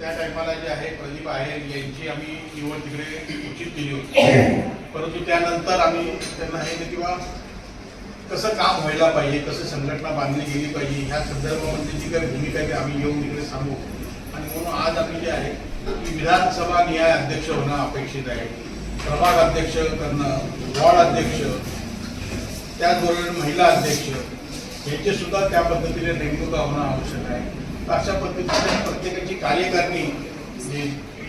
त्या टायमाला जे आहे प्रदीप आहेर यांची आम्ही निवड तिकडे निश्चित केली होती. परंतु त्यानंतर आम्ही त्यांना हे की किंवा कसं काम व्हायला पाहिजे कसं संघटना बांधली गेली पाहिजे ह्या संदर्भामध्ये जी काही भूमिका आहे आम्ही येऊन तिकडे सांगू. आणि म्हणून आज आम्ही जे आहे की विधानसभा न्याय अध्यक्ष होणं अपेक्षित आहे. प्रभाग अध्यक्ष करणं वॉर्ड अध्यक्ष त्याचबरोबर महिला अध्यक्ष यांचे सुद्धा त्या पद्धतीने नेमणुका होणं आवश्यक आहे. अशा पद्धतीने प्रत्येकाची कार्यकारिणी जी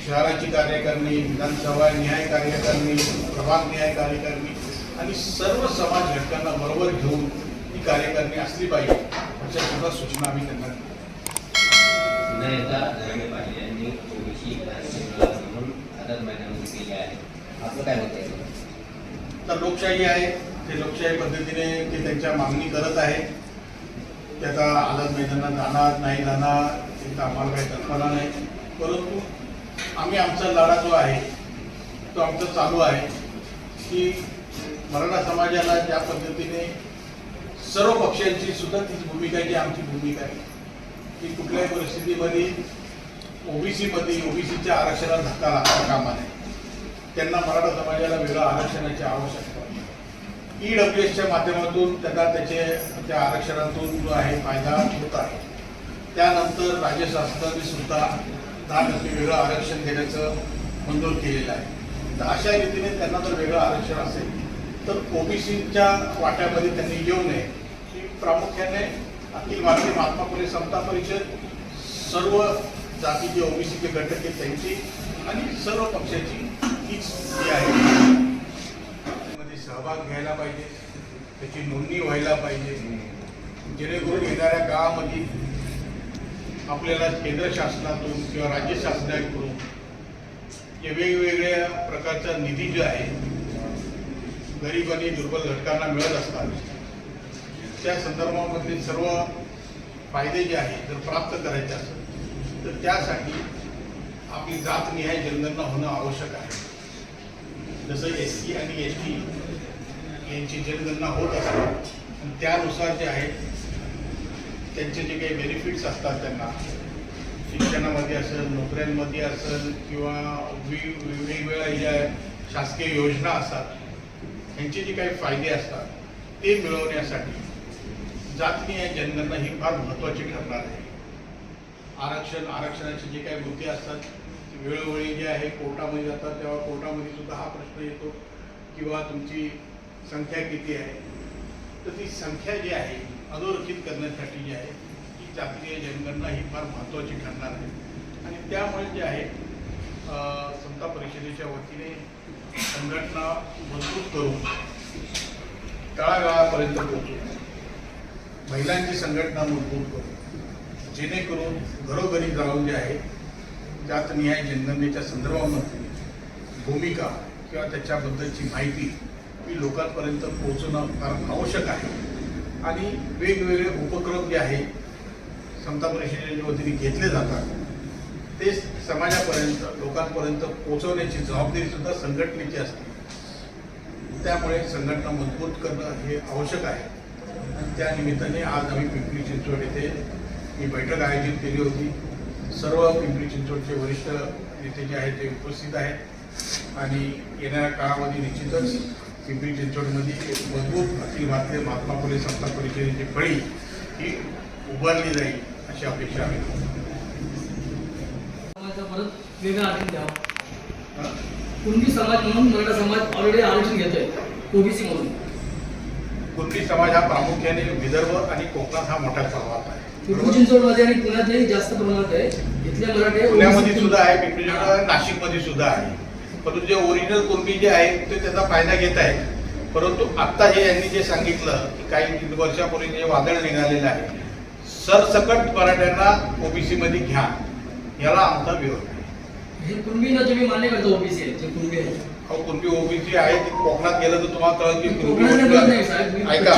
शहराची कार्यकारिणी विधानसभा न्याय कार्यकारिणी प्रभाग न्याय कार्यकारिणी आणि सर्व समाज घटकांना बरोबर घेऊन ही कार्यकारिणी असली पाहिजे अशा सुद्धा सूचना आम्ही त्यांना तर लोकशाही आहे ते लोकशाही पद्धतीने ते त्यांच्या मागणी करत आहे. त्याचा आझाद मैदाना जाणार नाही जाणार याचा आम्हाला काही कल्पना नाही. परंतु आम्ही आमचा लढा जो आहे तो आमचा चालू आहे की मराठा समाजाला ज्या पद्धतीने सर्व पक्षांची सुद्धा तीच भूमिका जी आमची भूमिका आहे. की कुठल्याही परिस्थितीमध्ये ओबीसीमध्ये ओबीसीच्या आरक्षणाला धक्का लागता कामा नये त्यांना मराठा समाजाला वेगळं आरक्षणाची आवश्यकता आहे. ई डब्ल्यू एसच्या माध्यमातून त्यांना त्याचे त्या आरक्षणातून जो आहे फायदा होत आहे. त्यानंतर राज्य शासनाने सुद्धा दहा टक्के वेगळं आरक्षण देण्याचं मंजूर केलेलं आहे. तर अशा रीतीने त्यांना जर वेगळं आरक्षण असेल तर ओबीसीच्या वाट्यामध्ये त्यांनी येऊ नये. की प्रामुख्याने अखिल भारतीय महात्मा फुले समता परिषद सर्व जातीचे ओबीसीचे घटक आहेत त्यांची आणि सर्व पक्षाची हीच ही आहे. सहभाग घ्यायला पाहिजे त्याची नोंदणी व्हायला पाहिजे. जेणेकरून येणाऱ्या गावामध्ये आपल्याला केंद्र शासनातून किंवा राज्य शासनाकडून जे वेगवेगळ्या प्रकारचा निधी जो आहे गरीब आणि दुर्बल घटकांना मिळत असतात. त्या संदर्भामधले सर्व फायदे जे आहेत जर प्राप्त करायचे असेल तर त्यासाठी आपली जातनिहाय जनगणना होणं आवश्यक आहे. जसं एस सी आणि एस टी यांची जनगणना होत असते आणि त्यानुसार जे आहे त्यांचे जे काही बेनिफिट्स असतात त्यांना शिक्षणामध्ये असेल नोकऱ्यांमध्ये असेल किंवा वेगवेगळ्या ज्या शासकीय योजना असतात यांचे जे काही फायदे असतात ते मिळवण्यासाठी जातनीय जनगणना ही फार महत्त्वाची ठरणार आहे. आरक्षण आरक्षणाचे जे काही मुद्दे असतात वेळोवेळी जे आहे कोर्टामध्ये जातात तेव्हा कोर्टामध्ये सुद्धा हा प्रश्न येतो किंवा तुमची संख्या किती आहे? तर ती संख्या जी आहे अधोरेखित करण्यासाठी जी आहे ती जातीय जनगणना ही फार महत्त्वाची ठरणार आहे. आणि त्यामुळे जे आहे संता समता परिषदेच्या वतीने संघटना मजबूत करून तळागाळापर्यंत पोहोचू. महिलांची संघटना मजबूत करू जेणेकरून घरोघरी जाऊन जे आहे जातनिहाय जनगणनेच्या संदर्भामध्ये भूमिका किंवा त्याच्याबद्दलची माहिती ही लोकांपर्यंत पोहोचणं फार आवश्यक आहे. आणि वेगवेगळे उपक्रम जे आहे समता परिषदेच्या वतीने घेतले जातात ते समाजापर्यंत लोकांपर्यंत पोहोचवण्याची जबाबदारी सुद्धा संघटनेची असते. त्यामुळे संघटना मजबूत करणं हे आवश्यक आहे. त्या निमित्ताने आज आम्ही पिंपरी चिंचवड येथे ही बैठक आयोजित केली होती. सर्व पिंपरी चिंचवडचे वरिष्ठ नेते जे आहेत ते उपस्थित आहेत. आणि येणाऱ्या काळामध्ये निश्चितच पिंपरी चिंचवडमध्ये एक मजबूत अखिल भारतीय महात्मा फुले समता परिषदेची फळी ही उभारली जाईल अशी अपेक्षा आहे. परत वेगळं आरक्षण द्यावं कुणबी समाज म्हणून मराठा समाज ऑलरेडी आरक्षण घेतोय ओबीसी म्हणून. कुणबी समाज हा प्रामुख्याने विदर्भ आणि कोकणात हा मोठा सर्वात आहे. पिंपरी चिंचवडमध्ये आणि पुण्यातही जास्त प्रमाणात आहे. इथले मराठे पुण्यामध्ये सुद्धा आहे पिंपरी चिंचवड नाशिकमध्ये सुद्धा आहे. परंतु जे ओरिजिनल कुणबी जे आहेत ते त्याचा फायदा घेत आहेत परंतु आत्ता हे यांनी जे सांगितलं की काही वर्षापूर्वी जे वादळ निघालेलं आहे सरसकट मराठ्यांना ओबीसी मध्ये घ्या. याला आमचा विरोध आहे. हे कुणबींना तुम्ही मान्य करता ओबीसी जे कुणबी आहे अहो कुणबी ओबीसी आहे ते कोकणात गेलं तर तुम्हाला कळत की कुणबी ऐका.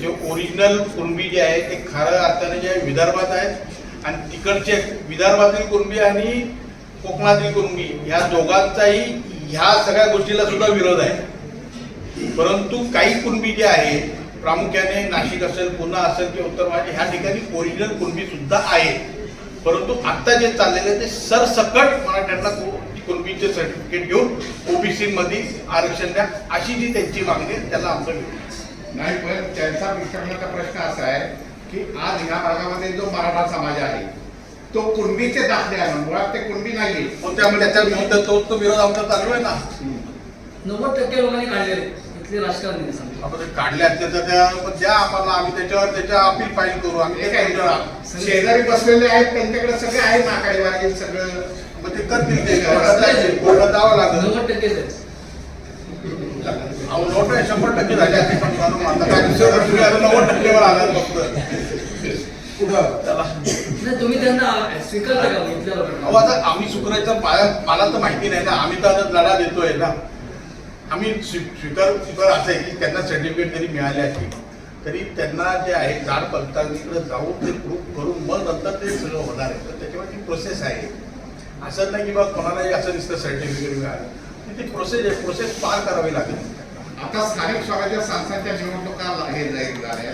जे ओरिजिनल कुणबी जे आहे ते खरं अर्थाने जे आहे विदर्भात आहेत आणि तिकडचे विदर्भातील कुणबी आणि कोकणातील कुणबी ह्या दोघांचाही ह्या सगळ्या गोष्टीला सुद्धा विरोध आहे. परंतु काही कुणबी जे आहे प्रामुख्याने नाशिक असेल पुन्हा असेल किंवा उत्तर महाराष्ट्र ह्या ठिकाणी ओरिजिनल कुणबी सुद्धा आहेत. परंतु आता जे चाललेलं आहे ते सरसकट मराठ्यांना कुणबीचे सर्टिफिकेट घेऊन ओबीसी मध्ये आरक्षण द्या अशी जी त्यांची मागणी आहे त्याला आमचं नाही पण त्यांचा विचारण्याचा प्रश्न असा आहे की आज ह्या भागामध्ये जो मराठा समाज आहे तो कुणबीचे दाखले आहे मुळात ते कुणबी नाहीये. मग त्यामुळे त्याच्या विरुद्ध तो तो विरोध आमचा चालू आहे ना. नव्वद टक्के लोकांनी काढलेले इथले राजकारणी आपण त्या पण द्या आम्हाला आम्ही त्याच्यावर त्याच्या अपील फाईल करू. आम्ही हे ते काय काय शेजारी बसलेले आहेत त्यांच्याकडे सगळे आहे नाकाडीवारी सगळं. मग ते करतील ते. कोर्टात कोर्टात जावं लागेल. नव्वद अहो नोट आहे शंभर टक्के झाले आता पण नव्वद टक्केवर आला फक्त. त्याला नाही तुम्ही त्यांना स्वीकारता का इथल्या अहो लोकांना आता आम्ही सुकरायचं मला मला तर माहिती नाही ना. आम्ही तर आता लढा देतोय ना. आम्ही स्वी- स्वीकार स्वीकार असं आहे की त्यांना सर्टिफिकेट जरी मिळाले असतील. तरी त्यांना जे आहे झाड पडताळणीकडे जाऊन ते प्रूफ करून मग नंतर ते सगळं होणार आहे. तर त्याच्यावर ती प्रोसेस आहे. असं नाही की बा कोणालाही असं दिसतं सर्टिफिकेट मिळालं. ती प्रोसेस आहे. प्रोसेस पार करावी लागेल. आता स्थानिक स्वराज्य संस्थांच्या निवडणुका ला- हे जाहीर झाल्या.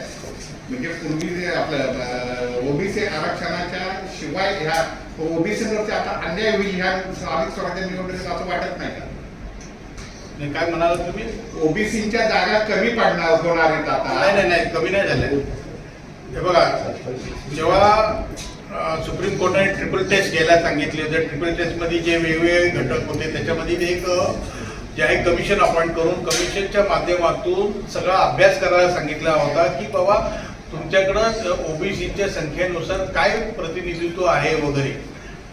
म्हणजे पूर्वी जे आपलं ओबीसी आरक्षणाच्या शिवाय ह्या ओबीसीवरती आता अन्याय होईल ह्या स्थानिक स्वराज्य निवडणुकीत असं वाटत नाही का? नाही काय म्हणाल तुम्ही? ओबीसीच्या जागा कमी पडणार होणार आहेत नाही आता. नाही नाही कमी नाही झाले. हे बघा जेव्हा सुप्रीम कोर्टाने ट्रिपल टेस्ट घ्यायला सांगितले तर ट्रिपल टेस्टमध्ये जे वेगवेगळे घटक होते त्याच्यामध्ये एक जे आहे कमिशन अपॉइंट करून कमिशनच्या माध्यमातून सगळा अभ्यास करायला सांगितला होता की बाबा तुमच्याकडं ओबीसीच्या संख्येनुसार काय प्रतिनिधित्व आहे वगैरे?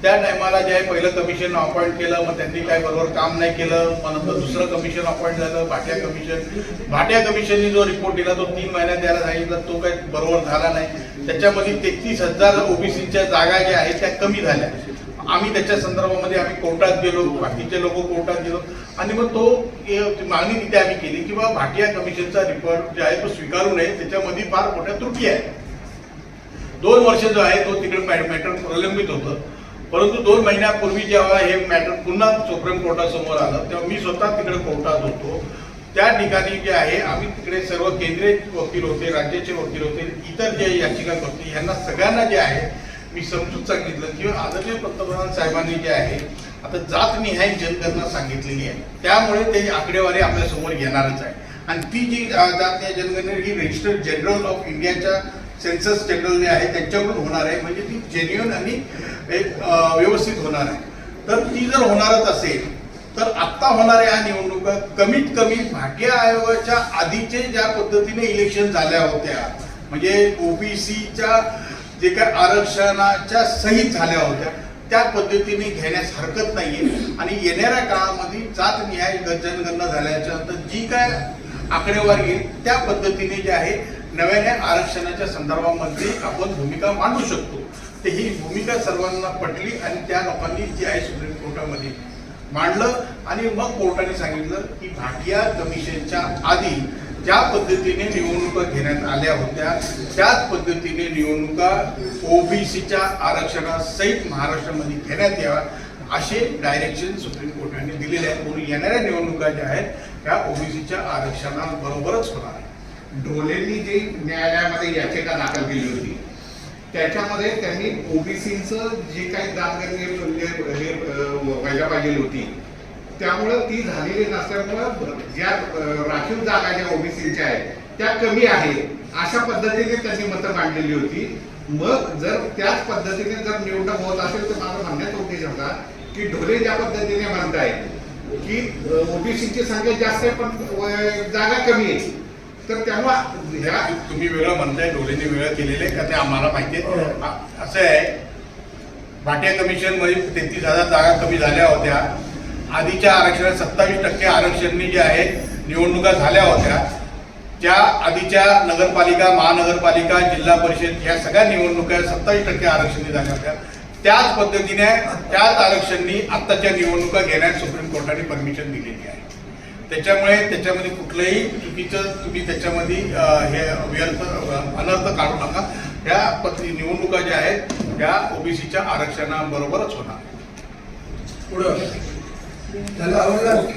त्या टायमाला जे आहे पहिलं कमिशन अपॉइंट केलं मग त्यांनी काय बरोबर काम नाही केलं मग नंतर दुसरं कमिशन अपॉइंट झालं भाट्या कमिशन. भाट्या कमिशननी जो रिपोर्ट दिला तो तीन महिन्यात द्यायला सांगितला तो काही बरोबर झाला नाही. त्याच्यामध्ये तेहतीस हजार ओबीसीच्या जागा ज्या आहेत त्या कमी झाल्या. आम्ही त्याच्या संदर्भामध्ये आम्ही कोर्टात गेलो बाकीचे लोक कोर्टात गेलो. आणि मग तो मागणी तिथे आम्ही केली की बाबा भाटिया कमिशनचा रिपोर्ट जो आहे तो स्वीकारू नये त्याच्यामध्ये फार मोठ्या त्रुटी आहे दोन वर्ष जो आहे तो तिकडे मॅटर प्रलंबित होतं. परंतु दोन महिन्यापूर्वी जेव्हा हे मॅटर पुन्हा सुप्रीम कोर्टासमोर आलं तेव्हा मी स्वतः तिकडे कोर्टात होतो. त्या ठिकाणी जे आहे आम्ही तिकडे सर्व केंद्रीय वकील होते राज्याचे वकील होते इतर जे याचिकाकर्ते यांना सगळ्यांना जे आहे मी समजून सांगितलं की आदरणीय पंतप्रधान साहेबांनी जे आहे आता जात निहाय जनगणना सांगितलेली आहे. त्यामुळे ते आकडेवारी आपल्यासमोर येणारच आहे. आणि ती जी जात निहाय जनगणना ही रजिस्टर जनरल ऑफ इंडियाच्या सेन्सस जनरल जे आहे त्यांच्याकडून होणार आहे. म्हणजे ती जेन्युअन आणि एक व्यवस्थित होणार आहे. तर ती जर होणारच असेल तर आत्ता होणाऱ्या ह्या निवडणुका कमीत कमी भाग्य आयोगाच्या आधीचे ज्या पद्धतीने इलेक्शन झाल्या होत्या म्हणजे ओबीसीच्या जे काय आरक्षणाच्या सहित झाल्या होत्या त्या पद्धतीने घेण्यास हरकत नाहीये. आणि येणाऱ्या काळामध्ये जात न्याय जनगणना झाल्याच्यानंतर जी काय आकडेवारी येईल त्या पद्धतीने जे आहे नव्याने आरक्षणाच्या संदर्भामध्ये आपण भूमिका मांडू शकतो. तर ही भूमिका सर्वांना पटली आणि त्या लोकांनी जी आहे सुप्रीम कोर्टामध्ये मांडलं आणि मग कोर्टाने सांगितलं की भाटिया कमिशनच्या आधी ज्या पद्धतीने निवडणुका घेण्यात आल्या होत्या त्याच पद्धतीने निवडणुका ओबीसीच्या आरक्षणासहित महाराष्ट्रामध्ये घेण्यात याव्या असे डायरेक्शन सुप्रीम कोर्टाने दिलेले आहेत. म्हणून येणाऱ्या निवडणुका ज्या आहेत त्या ओबीसीच्या आरक्षणाबरोबरच होणार आहेत. ढोलेंनी जी न्यायालयामध्ये याचिका दाखल केली होती त्याच्यामध्ये त्यांनी ओबीसीचं जे काही दानगणी व्हायला पाहिजे होती त्यामुळं ती झालेली नसल्यामुळं ज्या राखीव जागा ज्या ओबीसीच्या आहेत त्या कमी आहे अशा पद्धतीने त्यांनी मतं मांडलेली होती. मग जर त्याच पद्धतीने जर निवडणूक होत असेल तर माझं म्हणण्याचा उद्देश होता की ढोले ज्या पद्धतीने म्हणतायत की ओबीसीची संख्या जास्त आहे पण जागा कमी आहे. तर तेव्हा ह्या तुम्ही वेगळं म्हणताय डोलेने वेगळं केलेलं आहे का ते आम्हाला माहिती आहे? आ- असं आहे भाटिया कमिशनमध्ये तेहतीस हजार जागा कमी झाल्या होत्या. आधीच्या आरक्षणात सत्तावीस टक्के आरक्षणनी जे आहे निवडणुका झाल्या होत्या त्या आधीच्या नगरपालिका महानगरपालिका जिल्हा परिषद या सगळ्या निवडणुका सत्तावीस टक्के आरक्षणी झाल्या होत्या. त्याच पद्धतीने त्याच आरक्षणनी आत्ताच्या निवडणुका घेण्यास सुप्रीम कोर्टाने परमिशन दिलेली आहे. त्याच्यामुळे त्याच्यामध्ये कुठलंही चुकीचं तुम्ही त्याच्यामध्ये हे व्यर्थ अनर्थ काढू नका. ह्या पद्धती निवडणुका ज्या आहेत त्या ओबीसीच्या आरक्षणाबरोबरच होणार. पुढं لا أقول لك